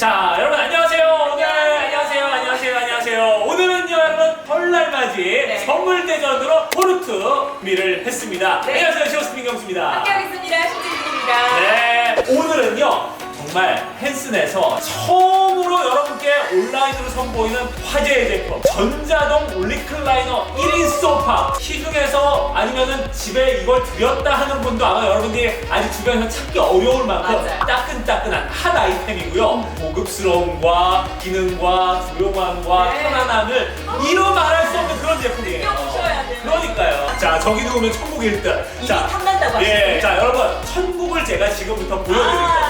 자, 여러분 안녕하세요. 오늘 안녕하세요. 안녕하세요. 안녕하세요. 오늘은요, 여러분 설날 맞이 네. 선물 대전으로 포르투 준비를 했습니다. 네. 안녕하세요. 시오스 민경수입니다. 함께하겠습니다. 신진입니다. 네, 오늘은요. 정말 헨슨에서 여러분께 온라인으로 선보이는 화제의 제품 전자동 리클라이너 1인 소파 시중에서 아니면은 집에 이걸 들였다 하는 분도 아마 여러분들이 아직 주변에서 찾기 어려울 만큼 맞아요. 따끈따끈한 핫 아이템이고요 고급스러움과 기능과 조용함과 네. 편안함을 이루 말할 수 없는 그런 제품이에요 느껴보셔야 돼요. 그러니까요 자 저기 누우면 천국 1등 이미 탐난다고 예, 하시네요. 자 여러분 천국을 제가 지금부터 보여드릴 아. 자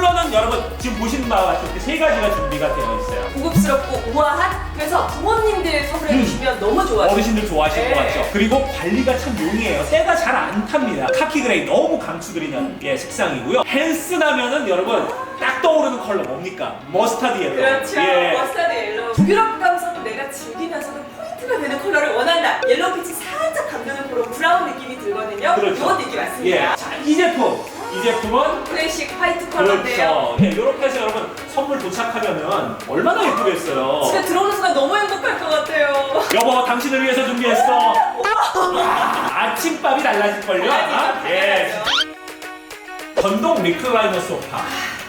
컬러는 여러분 지금 보시는 바와 같이 이렇게 세 가지가 준비가 되어 있어요. 고급스럽고 우아한 그래서 부모님들 선물해 주시면 너무 좋아요. 음. 어르신들 좋아하실 네. 것 같죠? 그리고 관리가 참 용이해요. 때가 잘 안 탑니다. 카키 그레이 너무 강추드리는 예, 색상이고요. 헬스나면은 여러분 딱 떠오르는 컬러 뭡니까? 머스타드 옐로. 그렇죠. 예. 머스타드 옐로우. 북유럽 감성을 내가 즐기면서도 포인트가 되는 컬러를 원한다. 옐로우 빛이 살짝 감도는 그런 브라운 느낌이 들거든요. 그렇죠. 이건 느낌 예. 맞습니다. 자, 이 제품. 제품은 클래식 화이트 컬러인데요. 그렇죠. 예, 이렇게 해서 여러분 선물 도착하면 얼마나 예쁘겠어요. 집에 들어오는 순간 너무 행복할 것 같아요. 여보 당신을 위해서 준비했어 와, 아침밥이 달라질걸요 아마? 예. 전동 리클라이너 소파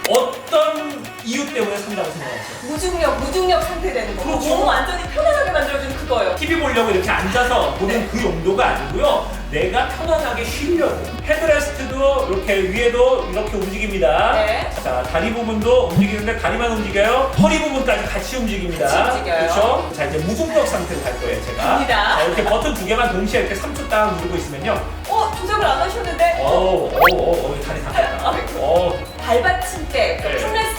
어떤 이유 때문에 산다고 생각하세요? 무중력, 무중력 상태 되는 거. 그렇죠. 몸 완전히 편안하게 만들어주는 그거예요. TV 보려고 이렇게 앉아서 보는 그 용도가 아니고요 내가 편안하게 쉬려고 헤드레스트도 이렇게 위에도 이렇게 움직입니다 네. 자 다리 부분도 움직이는데 다리만 움직여요 허리 부분까지 같이 움직입니다 같이 움직여요. 그렇죠? 자 이제 무중력 상태로 갈 거예요 제가 갑니다. 자, 이렇게 버튼 두 개만 동시에 이렇게 3초 딱 누르고 있으면요 어, 조작을 안 하셨는데? 어우 어우 어우 어우 다리 다 뺐다 아이고. 어 발받침대, 네.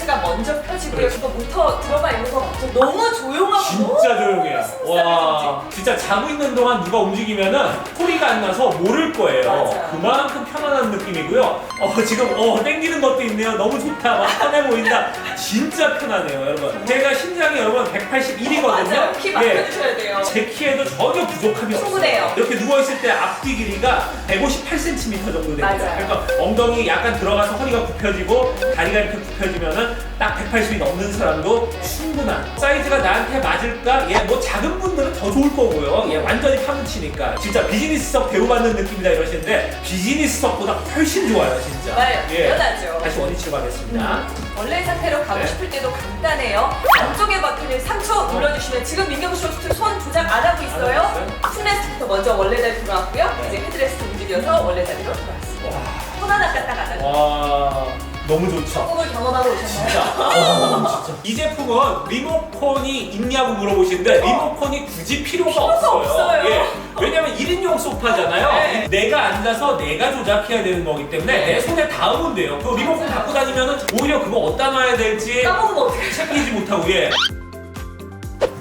풋레스트가 먼저 펴지고요. 그렇죠. 이거 모터 들어가 있는 거 같죠? 너무 조용하고 진짜 너무 조용해요 스무스하게 와 진짜 자고 있는 동안 누가 움직이면은 소리가 안 나서 모를 거예요 맞아요. 그만큼 편안한 느낌이고요 어 지금 어 땡기는 것도 있네요 너무 좋다 막 편해 보인다 진짜 편하네요 여러분 제가 신장이 여러분 181이거든요 맞아요. 키 맞춰주셔야 돼요. 제 키에도 전혀 부족함이 없어요. 충분해요. 이렇게 누워 있을 때 앞뒤 길이가 158cm 정도 됩니다. 맞아요. 그러니까 엉덩이 약간 들어가서 허리가 굽혀지고 다리가 이렇게 굽혀지면은 딱 180이 넘는 사람도 충분한 사이즈가 나한테 맞을까? 예, 뭐 작은 분들은 더 좋을 거고요. 예, 완전히 파묻히니까 진짜 비즈니스석 대우받는 느낌이다 이러시는데 비즈니스석보다 훨씬 좋아요, 진짜. 네, 당연하죠. 다시 원위치로 가겠습니다. 원래 상태로 가고 네. 싶을 때도 간단해요. 안쪽에 버튼을 3초 눌러주시면 지금 민경 쇼스트 손 조작 안 하고 있어요. 안 하고 있어요? 풋레스트부터 먼저 원래 자리 돌아왔고요. 네. 이제 헤드레스트 움직여서 원래 자리로 돌아왔습니다. 와, 손 하나 까딱 안 하고. 와, 너무 좋죠. 꿈을 경험하고 오셨나요? 진짜. 어, 진짜. 이 제품은 리모컨이 있냐고 물어보시는데 리모컨이 굳이 필요가, 필요가 없어요. 예. 왜냐면 1인용 소파잖아요. 네. 내가 앉아서 내가 조작해야 되는 거기 때문에 네. 내 손에 닿으면 돼요. 그 리모컨. 갖고 다니면 오히려 그거 어디다 놔야 될지 까먹으면 어떡해. 챙기지 못하고 예.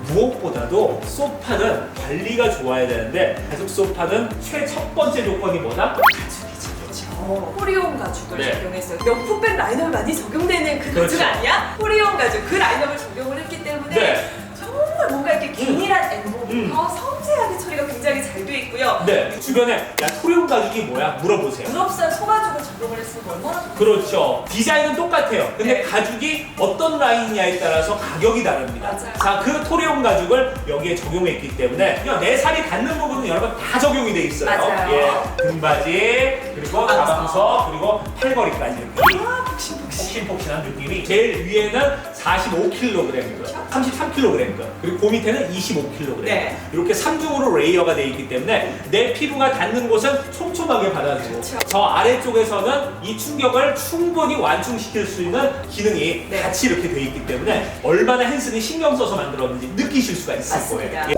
무엇보다도 소파는 관리가 좋아야 되는데 가죽 소파는 최첫 번째 조건이 뭐다? 가죽이지 그렇죠. 포리온 가죽을 네. 적용했어요. 명품백 라인업에 많이 적용되는 그 그렇죠. 가죽 아니야? 포리온 가죽 그 라인업을 적용을 했기 때문에 네. 정말 뭔가 이렇게 균일한 엠보부터 음. 섬세하게 처리가 굉장히 잘 돼 있고요. 네. 주변에 야 토리온 가죽이 뭐야? 물어보세요. 유럽산 소가 적용을 했으니까 얼마나 좋 그렇죠. 디자인은 똑같아요. 근데 네. 가죽이 어떤 라인이냐에 따라서 가격이 다릅니다. 맞아요. 자, 그 토리온 가죽을 여기에 적용했기 때문에 그냥 내 살이 닿는 부분은 여러분 다 적용이 돼 있어요. 맞아요. 예. 등바지, 그리고 가방석. 가방석, 그리고 팔걸이까지 이렇게. 아, 폭신폭신. 폭신폭신한 느낌이 제일 위에는 45kg이고요. 33kg이고요. 그리고 그 밑에는 25kg. 네. 이렇게 3중으로 레이어가 되어 있기 때문에 내 피부가 닿는 곳은 촘촘하게 받아주고 그렇죠. 저 아래쪽에서는 이 충격을 충분히 완충시킬 수 있는 기능이 네. 같이 이렇게 되어 있기 때문에 얼마나 헨슨이 신경 써서 만들었는지 느끼실 수가 있을 맞습니다. 거예요. 예.